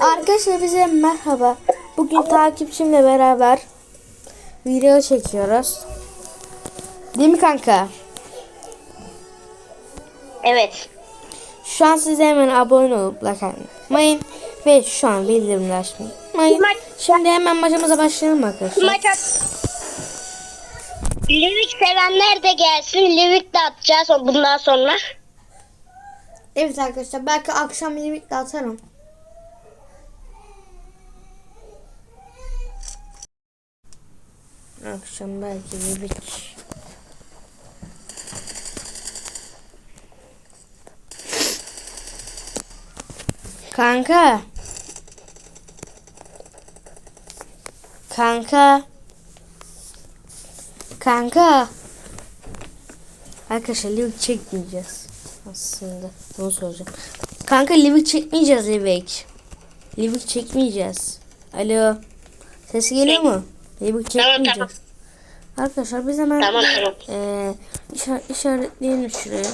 Arkadaşlar bize merhaba. Bugün takipçimle beraber video çekiyoruz. Değil mi kanka? Evet. Şu an size hemen abone olup like atmayın. Ve şu an bildirimleri açmayın. Maç- Şimdi hemen maçımıza başlayalım arkadaşlar. Maç. Livik sevenler de gelsin. Livik de atacağız bundan sonra. Evet arkadaşlar belki akşam birlikte atarım. Akşam belki birlik. Kanka. Kanka. Kanka. Arkadaşlar livik çekmeyeceğiz. Aslında bunu soracağım. Kanka livik çekmeyeceğiz livik. Livik çekmeyeceğiz. Alo. Ses geliyor mu? Livik Tamam, çekmeyeceğiz. tamam. Arkadaşlar biz hemen Tamam tamam. eee işa- işaretleyelim şuraya.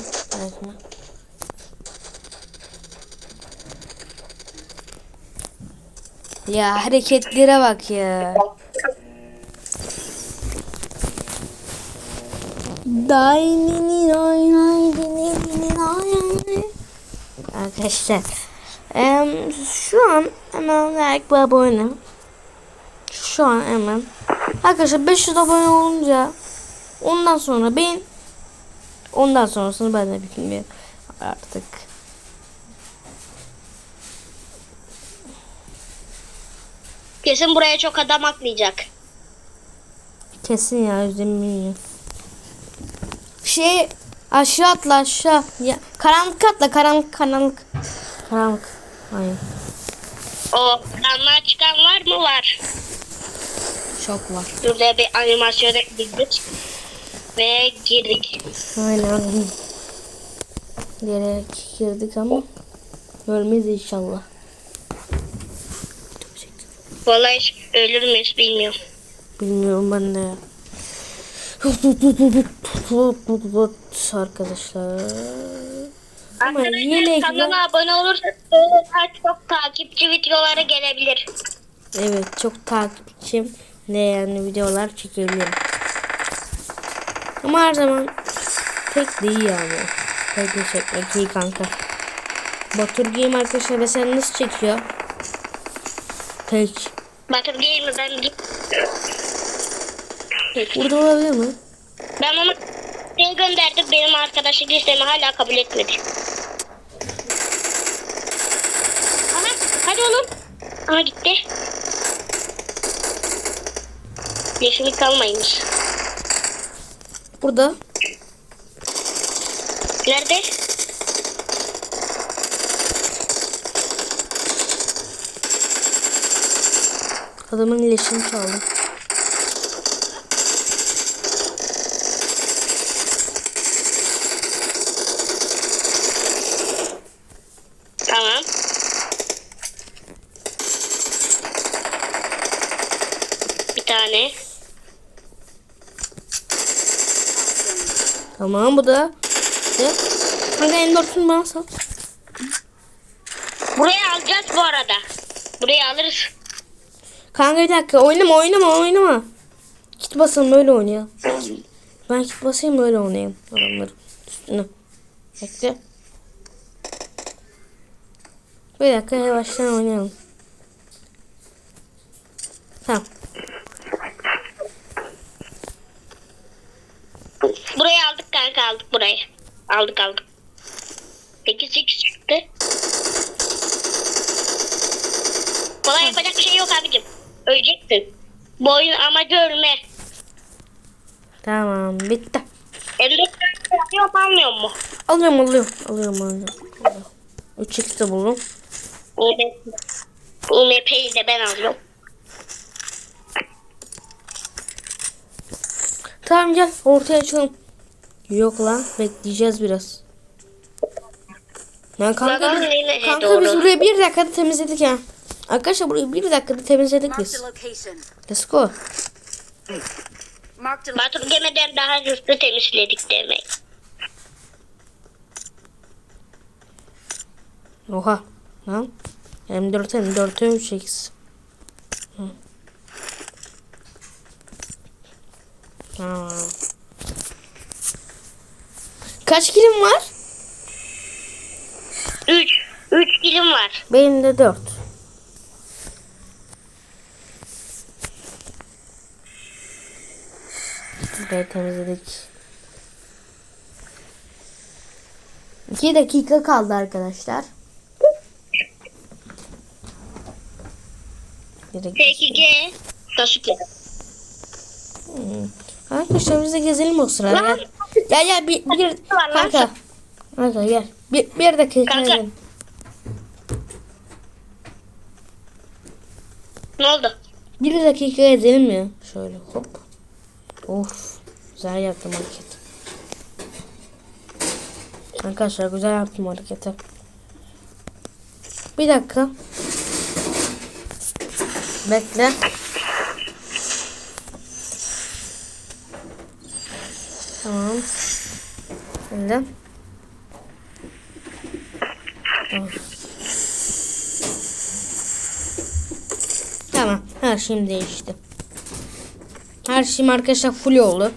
Belki. Ya hareketlere bak ya. Arkadaşlar em, şu an hemen like abone şu an hemen arkadaşlar 500 abone olunca ondan sonra ben ondan sonrasını ben de bilmiyorum artık Kesin buraya çok adam atlayacak. kesin ya yüzde şey aşağı atla aşağı ya, karanlık atla karanlık karanlık karanlık aynen O kanlar çıkan var mı? Var. Çok var Burada bir animasyona girdik. Ve girdik. aynen gerek girdik ama ölmeyiz inşallah Vallahi hiç ölür müyüz bilmiyorum. Bilmiyorum ben de. Arkadaşlar. Ama var. kanala abone olursanız daha çok takipçi videoları gelebilir. Evet çok takipçim ne yani videolar çekebilirim. Ama her zaman tek değil yani. Tek de çekmek iyi kanka. Batur Game arkadaşlar mesela nasıl çekiyor? Bakın değil mi ben. Burada olabilir mi? Ben onu size gönderdim. Benim arkadaşlık listemi hala kabul etmedi. Aha hadi oğlum. Aha gitti. Yeşimi kalmaymış. Burada. Nerede? Adamın iletişimi çaldım. Tamam. Bir tane. Tamam bu da. Ne? Kanka Endorfin bana sal. Buraya alacağız bu arada. Buraya alırız. Kanka bir dakika oynama oynama oynama. Kit basalım öyle oynayalım. Ben kit basayım öyle oynayayım adamların üstüne. Bekle. Bir dakika yavaştan oynayalım. Tamam. Burayı aldık kanka aldık burayı. Aldık aldık. 8 8 çıktı. Kolay yapacak bir şey yok abicim. Öleceksin. Bu oyun amacı ölme. Tamam bitti. Elde alıyor mu almıyor mu? Alıyorum alıyorum. Alıyorum alıyorum. 3x de buldum. UMP'yi de ben alıyorum. Tamam gel ortaya çıkalım. Yok lan bekleyeceğiz biraz. Ya kanka, biz, yine kanka biz burayı bir dakikada temizledik ya. Arkadaşlar burayı bir dakikada temizledik biz. Let's go. Batur gemiden daha hızlı temizledik demek. Oha. Lan. M4 M4 3x. Hı. Tamam. Kaç kilim var? 3. 3 kilim var. Benim de 4. Burayı temizledik. 2 dakika kaldı arkadaşlar. Bir dakika. T2G. Sasuke. Arkadaşlar biz de gezelim o sırada. Gel. Gel bir, bir kanka. Kanka gel. Bir, bir dakika Kanka. gel. Ne oldu? Bir dakika edelim ya. Şöyle hop. Of. Güzel yaptım hareket. Arkadaşlar güzel yaptım hareketi. Bir dakika. Bekle. Tamam. Şimdi. Tamam. Tamam. Her şeyim değişti. Her şeyim arkadaşlar full oldu.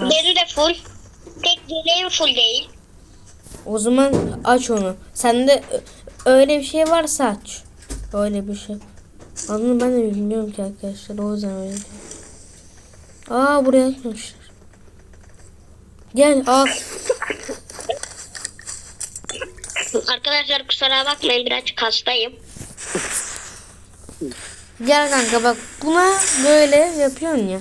Benim de full. Tek yeleğim full değil. O zaman aç onu. Sende öyle bir şey varsa aç. Öyle bir şey. Adını ben de bilmiyorum ki arkadaşlar. O yüzden öyle diyorum. Aa buraya açmışlar. Gel al. Arkadaşlar kusura bakmayın birazcık hastayım. Gel kanka bak buna böyle yapıyorsun ya.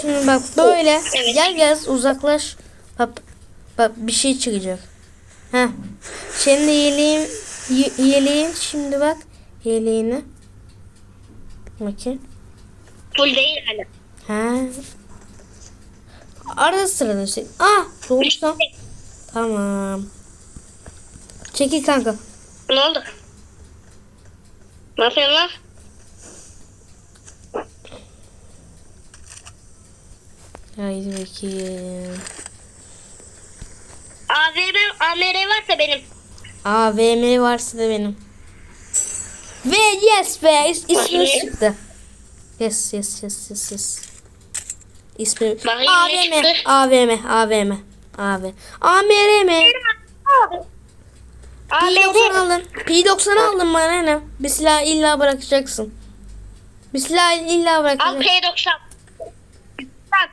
Şimdi bak böyle Evet. gel gel uzaklaş. Bak bak bir şey çıkacak. Şimdi yeleğin y- yeleğin şimdi bak yeleğine. Bakayım. Full değil hala. Ha. Arada sırada şey. Ah doğmuştan. Tamam. Çekil kanka. Ne oldu? Ne yapıyorsun lan? Haydi bakayım. AVM, AMR varsa benim. AVM varsa da benim. Ve yes be is, ismi çıktı. Yes yes yes yes yes. İsmi Bakayım ne AVM çıktı? AVM AVM AV AMR mi? P90 AMR. aldın. P90 aldın bana ne? Bir silah illa bırakacaksın. Bir silah illa Al bırakacaksın. P90. Bak.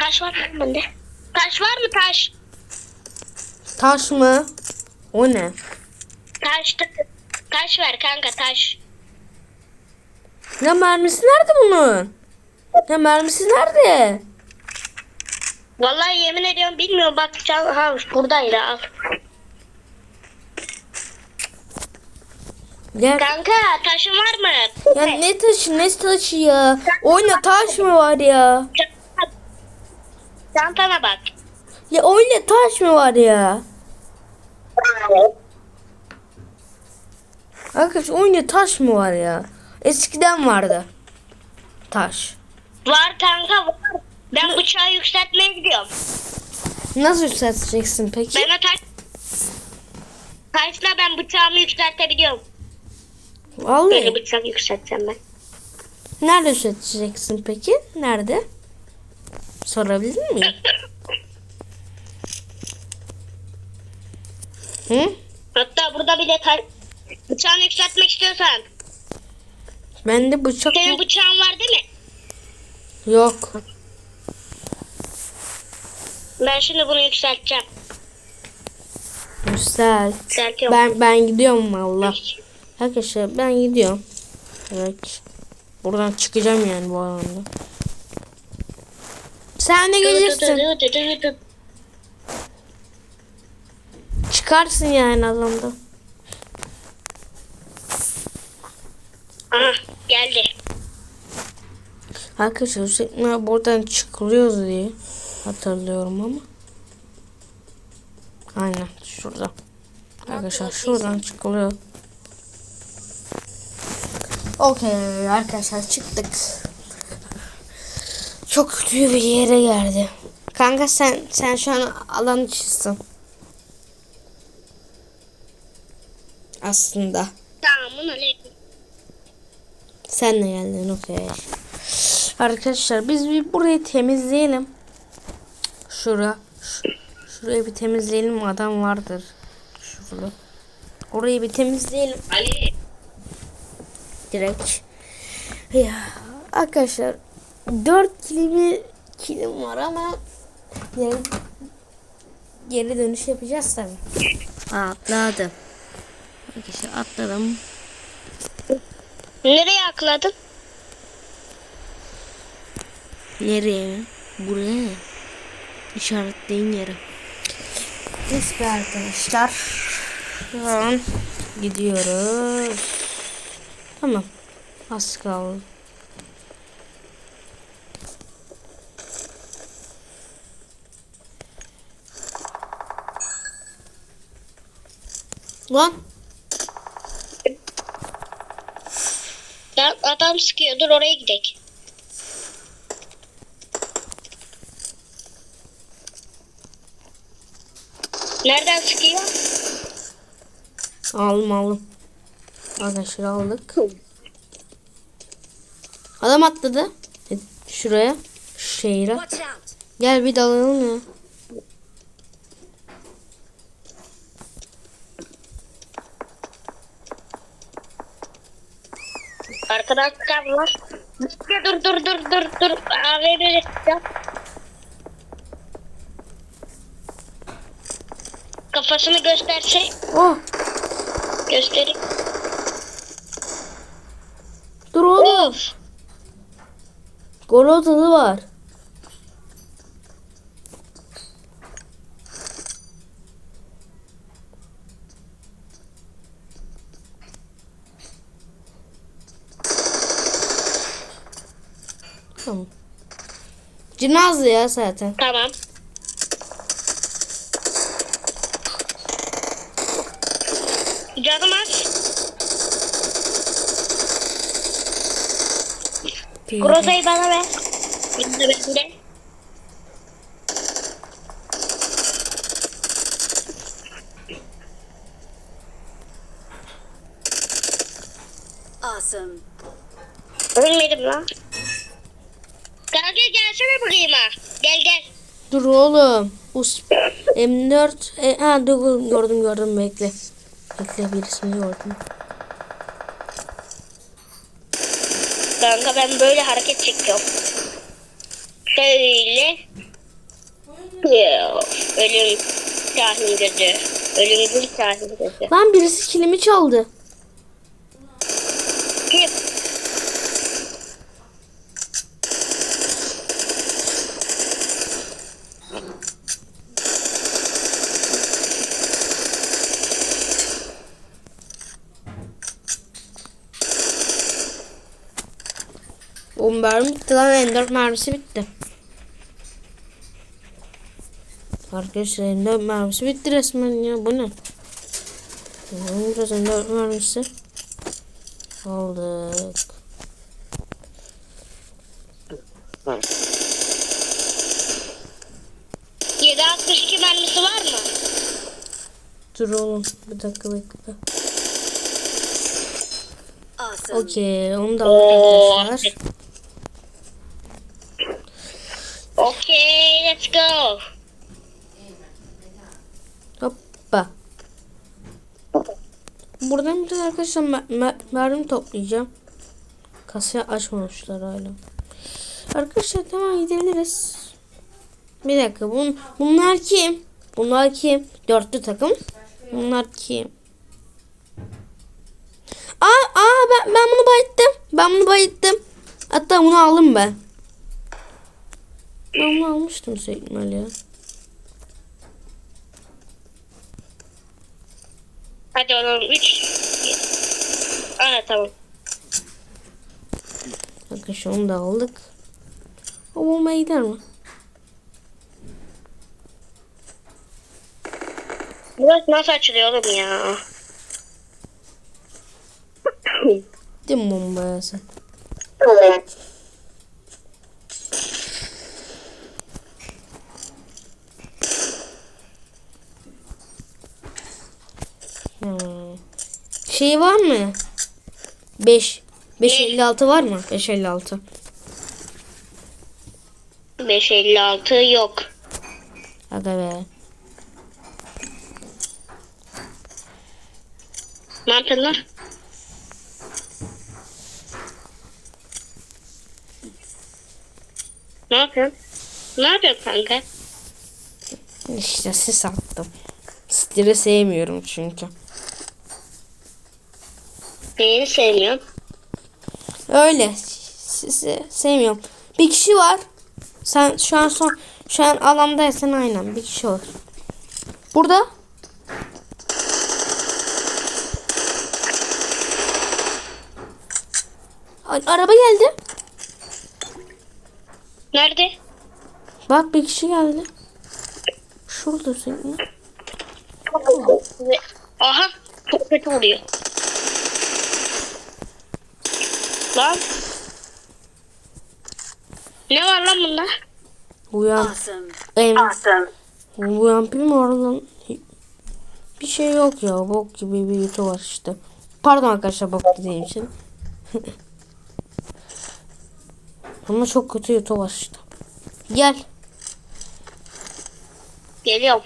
Taş var mı bende? Taş var mı taş? Taş mı? O ne? Taş, taş ver kanka taş. Ya mermisi nerede bunun? Ya mermisi nerede? Vallahi yemin ediyorum bilmiyorum bak can ha buradaydı al. Gel. Kanka taşın var mı? Ya ne taşı ne taşı ya? Oyna taş mı var ya? Çantana bak. Ya oyna taş mı var ya? Arkadaş oyunda taş mı var ya? Eskiden vardı. Taş. Var kanka var. Ben bıçağı yükseltmeye gidiyorum. Nasıl yükselteceksin peki? Ben o taş... Taşla ben bıçağımı yükseltebiliyorum. Vallahi. bıçak yükselteceğim ben. Nerede yükselteceksin peki? Nerede? Sorabilir miyim? Hı? Hatta burada bile taş... Bıçağını yükseltmek istiyorsan. Bende bıçak Senin yok. bıçağın var değil mi? Yok. Ben şimdi bunu yükselteceğim. Güzel. Yükseltiyorum. Ben ben gidiyorum valla. Arkadaşlar ben gidiyorum. Evet. Buradan çıkacağım yani bu alanda. Sen de gelirsin. Çıkarsın yani alanda. Aha geldi. Arkadaşlar sürekli buradan çıkılıyoruz diye hatırlıyorum ama. Aynen şurada. Arkadaşlar şuradan çıkılıyor. Okey arkadaşlar çıktık. Çok kötü bir yere geldi. Kanka sen sen şu an alan içisin. aslında. Selamun aleyküm. Sen de geldin okey. Arkadaşlar biz bir burayı temizleyelim. Şura. Şu, şurayı bir temizleyelim adam vardır. Şurada. Orayı bir temizleyelim. Ali. direkt. Ya arkadaşlar 4 kilimi kilim var ama geri, geri dönüş yapacağız tabii. Atladım. Arkadaşlar atladım. Nereye akladın? Nereye? Buraya. İşaretleyin yere. Neyse arkadaşlar. Şu an gidiyoruz. Tamam. Az kaldı. Lan Ya adam sıkıyor. Dur oraya gidelim. Nereden sıkıyor? aldım. Arkadaşlar aldık. Adam atladı. E, Şuraya. Şehire. Gel bir dalalım ya. Sıkan var. Dur dur dur dur dur. AVM'ye sıkacağım. Kafasını gösterse Oh göstereyim. dur oğlum. Of. Gol var. Tamam. Cinazlı ya zaten. Tamam. Canım az. Groza'yı bana ver. Bir de bende. Awesome. Ölmedim lan. Gelsene buraya. Gel gel. Dur oğlum. Us M4 e, ha dur gördüm gördüm bekle. Bekle birisini gördüm. Kanka ben böyle hareket çekiyorum. Şöyle. Ölüm Şahin gözü. Ölümcül Şahin gözü. Lan birisi kilimi çaldı. Kim? O mermi bitti lan M4 mermisi bitti. Arkadaşlar M4 mermisi bitti resmen ya bu ne? Biraz M4 mermisi. Aldık. Yedi altmış iki mermisi var mı? Dur oğlum bir dakika bekle. Okey onu da aldık arkadaşlar. Okay, let's go. Hoppa. Buradan biraz arkadaşlar mer- mer- mermi toplayacağım. Kasayı açmamışlar hala. Arkadaşlar tamam gidebiliriz. Bir dakika bun bunlar kim? Bunlar kim? Dörtlü takım. Bunlar kim? Aa, aa ben, ben bunu bayıttım. Ben bunu bayıttım. Hatta bunu aldım ben. Ben bunu almıştım Sekmal ya. Hadi oğlum üç. Ana tamam. Arkadaşlar onu da aldık. O bombaya gider mi? Burası nasıl açılıyor oğlum ya? Değil mi bombaya sen? Hmm. Şey var mı? 5 556 var mı? 556. 556 yok. Hadi be. Ne yapıyorsun lan? Ne yapıyorsun? Ne yapıyorsun kanka? İşte sis attım. Stili sevmiyorum çünkü. Neyini sevmiyorsun? Öyle. Sizi sevmiyorum. Bir kişi var. Sen şu an son şu an alandaysan aynen bir kişi var. Burada. A- araba geldi. Nerede? Bak bir kişi geldi. Şurada senin. Aha çok kötü oluyor. Lan. Ne var lan bunda? Uyan. Awesome. Em, Awesome. uyan bir mi oradan? Bir şey yok ya. Bok gibi bir yutu var işte. Pardon arkadaşlar bok dediğim için. Ama çok kötü yutu var işte. Gel. Geliyorum.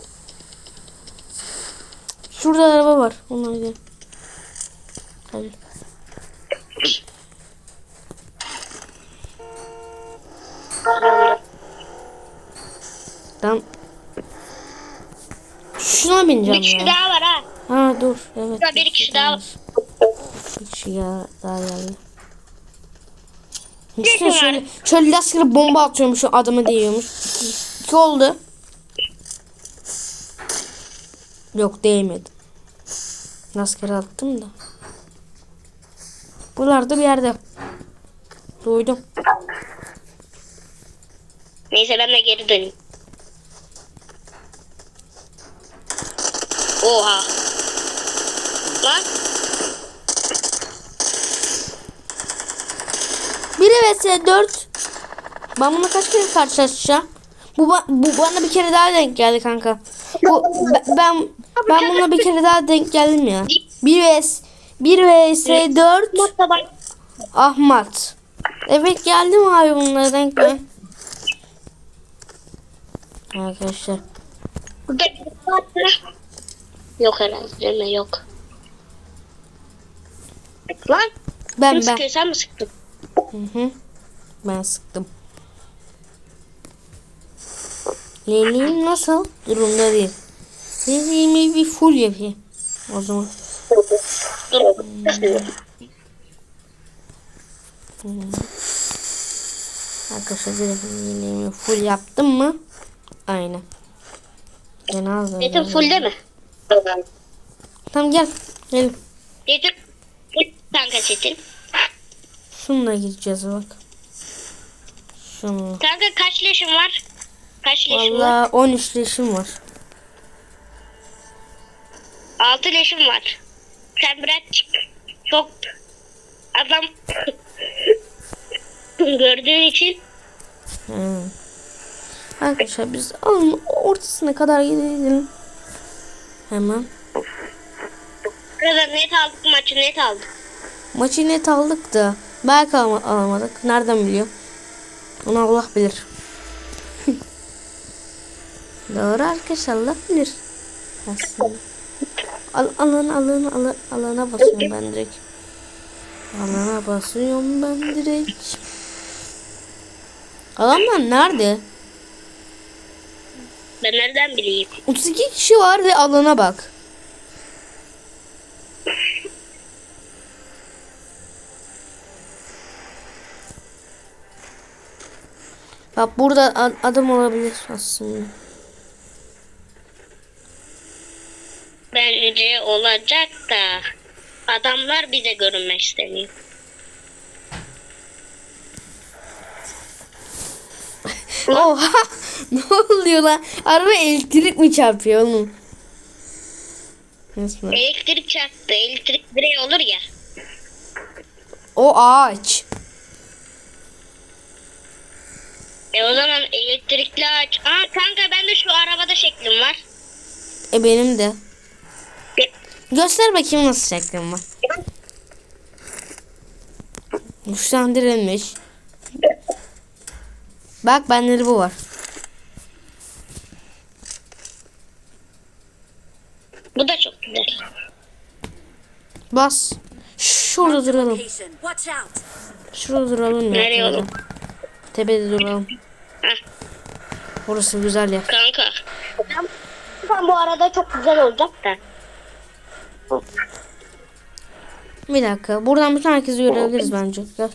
Şurada araba var. Ona gel. Hadi. Tamam. Şuna bineceğim Bir kişi ya. daha var ha. Ha dur. Evet. Şurada bir kişi daha var. Bir kişi ya, daha geldi. İşte şöyle, şöyle rastgele bomba atıyormuş şu adamı değiyormuş. İki, iki oldu. Yok değmedi. Rastgele attım da. Buralarda bir yerde. Duydum. Neyse ben de geri döneyim. Oha. Lan. Biri vs 4. Ben bununla kaç kere karşılaşacağım? Bu, bu bana bir kere daha denk geldi kanka. Bu be- ben ben bununla bir kere daha denk geldim ya. 1 vs 1 vs 4 Mutlu bak. Ahmet. Evet geldim abi bunlara denk gel. Arkadaşlar. Yok herhalde değil mi? Yok. Lan. Ben Kim ben. sıkıyor sen mi sıktın? Hı hı. Ben sıktım. Leliğim nasıl? Durumda değil. Leliğimi bir full yapayım. O zaman. Dur. Arkadaşlar direkt leliğimi full yaptım mı? Aynen. Cenaze. Netin full değil mi? Tamam gel. Gel. Netin full kanka setin. Şununla gideceğiz bak. Şununla. Kanka kaç leşin var? Kaç leşin var? Valla 13 leşim var. 6 leşim var. Sen biraz çık. Çok adam gördüğün için Hı. Arkadaşlar biz alın ortasına kadar gidelim. Hemen. Burada net aldık maçı net aldık. Maçı net aldık da belki al- alamadık. Nereden biliyor? Onu Allah bilir. Doğru arkadaşlar Allah bilir. Aslında. Al, alın alın alın alana basıyorum ben direkt. Alana basıyorum ben direkt. Adamlar nerede? Ben nereden bileyim? 32 kişi var ve alana bak. Bak burada adam olabilir aslında. Bence olacak da adamlar bize görünmek istemiyor. Oha! ne oluyor lan? Araba elektrik mi çarpıyor oğlum? Resmen. Elektrik çarptı. Elektrik direği olur ya. O ağaç. E o zaman elektrik Elektrikli aç. Aa kanka bende şu arabada şeklim var. E benim de. Göster bakayım nasıl şeklim var. Güçlendirilmiş. Bak bende de bu var. Bu da çok güzel. Bas. Şurada duralım. Şurada duralım ya. Nereye oğlum? Tepede duralım. Heh, Burası güzel yer. kanka. Ben bu arada çok güzel olacak da. Bir dakika. Buradan bütün herkesi görebiliriz bence. Gel.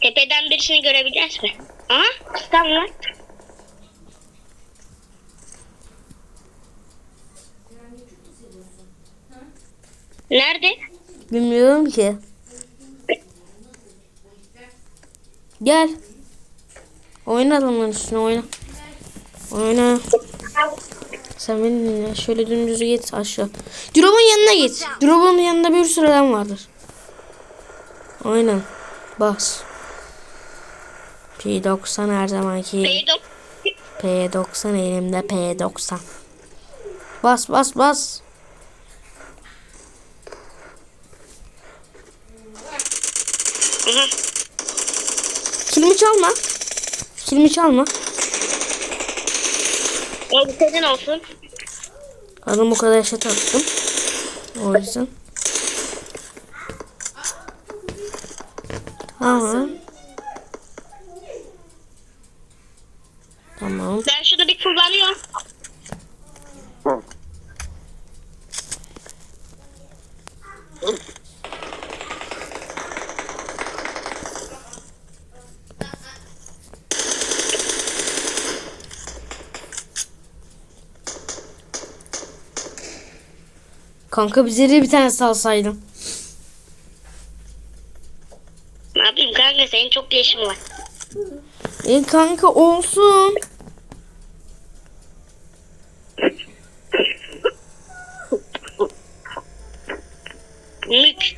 Tepeden birisini görebileceğiz mi? Aha tamam lan. Nerede? Bilmiyorum ki. Gel. Oyna adamların üstüne oyna. Oyna. Sen beni dinle. Şöyle dümdüz git aşağı. Drop'un yanına git. Drop'un yanında bir sürü adam vardır. Aynen. Bas. P90 her zamanki. Peydon. P90 elimde P90. Bas bas bas. Kilimi çalma. Kilimi çalma. O senin olsun. Adam bu kadar yaşa taktım. O yüzden. Tamam. Tamam. Ben şunu bir kullanıyorum. Kanka bize de bir tane salsaydın. Ne yapayım kanka senin çok yaşın var. E kanka olsun. Mük.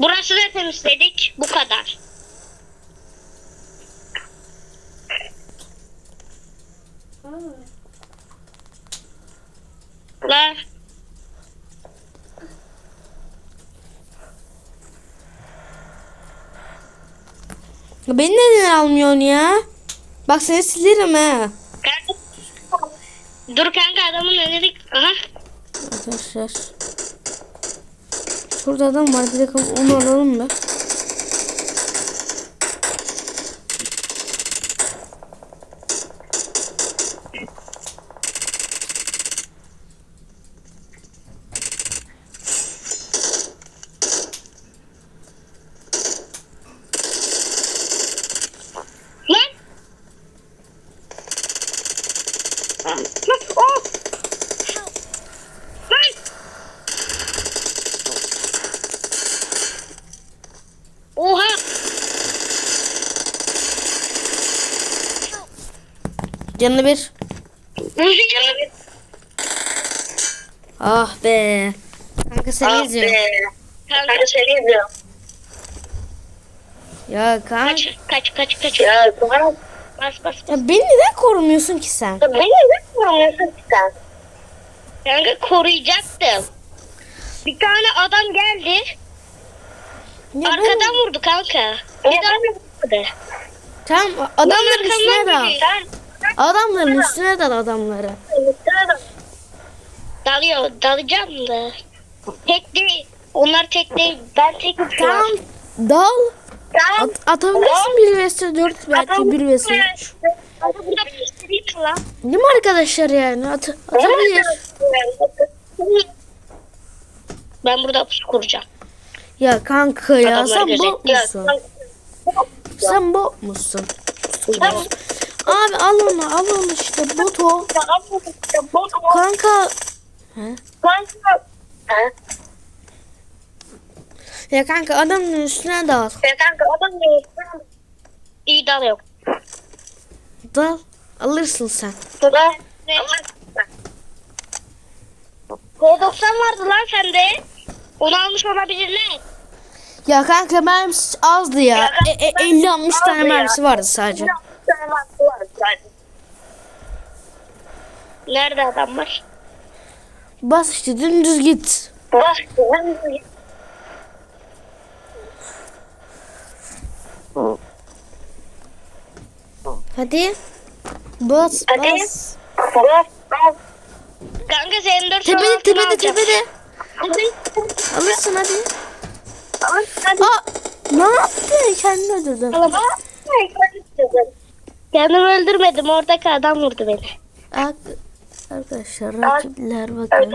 Burası da temizledik. Bu kadar. La. Beni neden almıyorsun ya? Bak seni silerim ha. Dur kanka adamın önüne Aha. Arkadaşlar. Şurada adam var. Bir dakika onu alalım be. Lan. Lan. Oh. Lan. Oha. Canlı bir. Müzik canım. Ah be. Kanka seni izliyorum. Kanka seni izliyorum. Ya kanka. Kaç kaç kaç kaç. Ya bas bas bas. Ya beni neden korumuyorsun ki sen? Beni ne koruyorsun sen? Kanka koruyacaktım. Bir tane adam geldi. Ya arkadan ben- vurdu kanka. Bir daha vurdu. Tamam adamların üstüne dal. Adamların üstüne dal adamları. Dalıyor, dalacağım da. Tek değil. Onlar tek değil. Ben tek Tamam dal. At, atabilirsin 1 vs 4 belki 1 vs 3. Burada bir lan. Değil mi arkadaşlar yani? At, atabilir. Ben burada pusu kuracağım. Ya kanka ya sen bot musun? Sen bot musun? Abi al onu al onu işte bot o. Kanka. He? Ya kanka adamın üstüne dal. İyi dalıyor. Dal. Alırsın sen. P90 vardı lan sende. Onu almış olabilirler. Ya kanka mermisi azdı ya. Ya kanka, E, e, ben- 50-60 tane Abi ya. mermisi vardı sadece. Nerede adam var? Bas işte dümdüz git. Bak. Hadi. Bas Hadi. bas. Kanka senin dört Tepede tepede tepede. Alırsın hadi. Aa ne yaptın? Kendini öldürdün. Kendimi öldürmedim. Oradaki adam vurdu beni. Ar- Arkadaşlar rakipler bakın.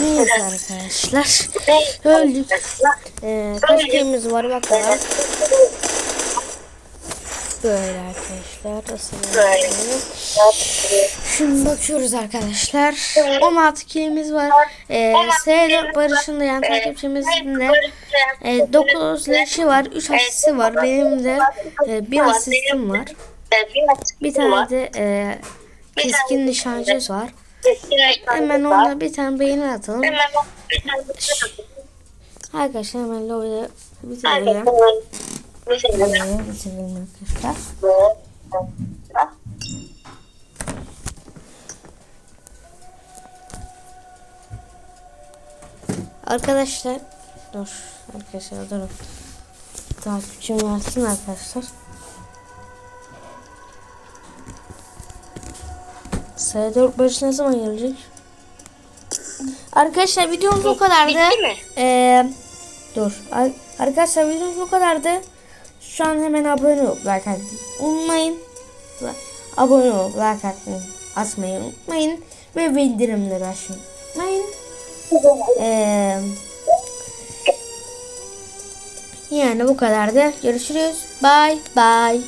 Neyse arkadaşlar. Öldük. Ee, kaç gemimiz var bakalım. Böyle arkadaşlar. Şimdi bakıyoruz arkadaşlar. 16 kilimiz var. Ee, S4 Barış'ın da yani takipçimizin de e, 9 leşi var. 3 asisti var. Benim de e, 1 asistim var. Bir tane de e, keskin nişancı var. Hemen ona bir tane beğeni atalım. Arkadaşlar hemen lobiyi bitirelim. Lobiyi bitirelim arkadaşlar. Arkadaşlar dur arkadaşlar durun. Takipçim yazsın arkadaşlar. S4 barış ne zaman gelecek? Arkadaşlar videomuz bu kadardı. Bitti mi? Ee, dur. Ar- Arkadaşlar videomuz bu kadardı. Şu an hemen abone olup like atmayı unutmayın. Abone olup like atmayı, atmayı unutmayın. Ve bildirimleri açmayı unutmayın. Ee, yani bu kadardı. Görüşürüz. Bye bye.